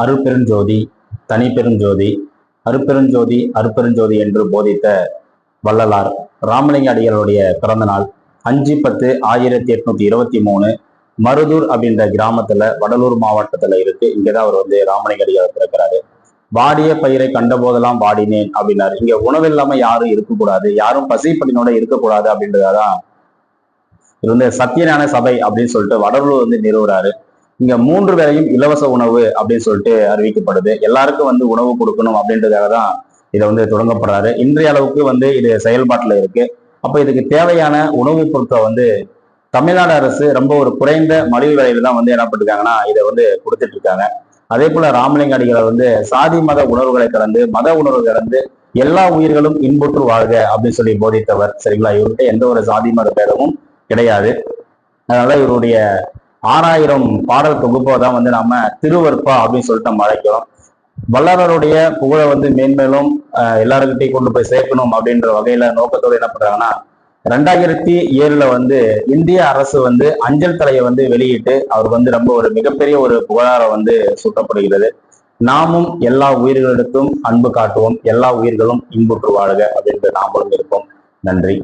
அருட்பெருஞ்சோதி தனிப்பெருஞ்சோதி அருட்பெருஞ்சோதி அருட்பெருஞ்சோதி என்று போதித்த வள்ளலார் ராமலிங்க அடிகளுடைய பிறந்த நாள் அஞ்சு பத்து ஆயிரத்தி எட்நூத்தி இருபத்தி மூணு மருதூர் அப்படின்ற கிராமத்துல வடலூர் மாவட்டத்துல இருக்கு. இங்கதான் அவர் வந்து ராமலிங்க அடிகள் பிறக்கிறாரு. வாடிய பயிரை கண்ட போதெல்லாம் வாடினேன் அப்படின்னாரு. இங்க உணவு இல்லாம யாரும் இருக்கக்கூடாது. யாரும் பசிப்படினோட இருக்கக்கூடாது அப்படின்றதான் இது வந்து சத்தியஞான சபை அப்படின்னு சொல்லிட்டு வடலூர் வந்து நிறுவுறாரு. இங்க மூன்று வேலையும் இலவச உணவு அப்படின்னு சொல்லிட்டு அறிவிக்கப்படுது. எல்லாருக்கும் வந்து உணவு கொடுக்கணும் அப்படின்றதுக்காக தான் இதை வந்து தொடங்கப்படுறாரு. இன்றைய அளவுக்கு வந்து இது செயல்பாட்டில் இருக்கு. அப்ப இதுக்கு தேவையான உணவுப் பொருட்களை வந்து தமிழ்நாடு அரசு ரொம்ப ஒரு குறைந்த மலிவு விலையில தான் வந்து என்ன பண்ணிருக்காங்கன்னா இதை வந்து கொடுத்துட்டு இருக்காங்க. அதே போல ராமலிங்க அடிகளை வந்து சாதி மத உணர்வுகளை கலந்து மத உணர்வு கலந்து எல்லா உயிர்களும் இன்புற்று வாழ்க அப்படின்னு சொல்லி போதித்தவர். சரிங்களா? இவர்கிட்ட எந்த ஒரு சாதி மத பேதமும் கிடையாது. அதனால இவருடைய ஆறாயிரம் பாடல் தொகுப்பை தான் வந்து நாம திருவற்பா அப்படின்னு சொல்லிட்டு நம்ம அழைக்கிறோம். வல்லவருடைய புகழை வந்து மேன்மேலும் அஹ், எல்லாருக்கிட்டையும் கொண்டு போய் சேர்க்கணும் அப்படின்ற வகையில நோக்கத்தோடு என்ன பண்றாங்கன்னா ரெண்டாயிரத்தி ஏழுல வந்து இந்திய அரசு வந்து அஞ்சல் தலையை வந்து வெளியிட்டு அவர் வந்து ரொம்ப ஒரு மிகப்பெரிய ஒரு புகழார வந்து சூட்டப்படுகிறது. நாமும் எல்லா உயிர்களிடத்தும் அன்பு காட்டுவோம் எல்லா உயிர்களும் இன்புற்று வாழ்க அப்படின்ட்டு நாமளும் இருப்போம் நன்றி.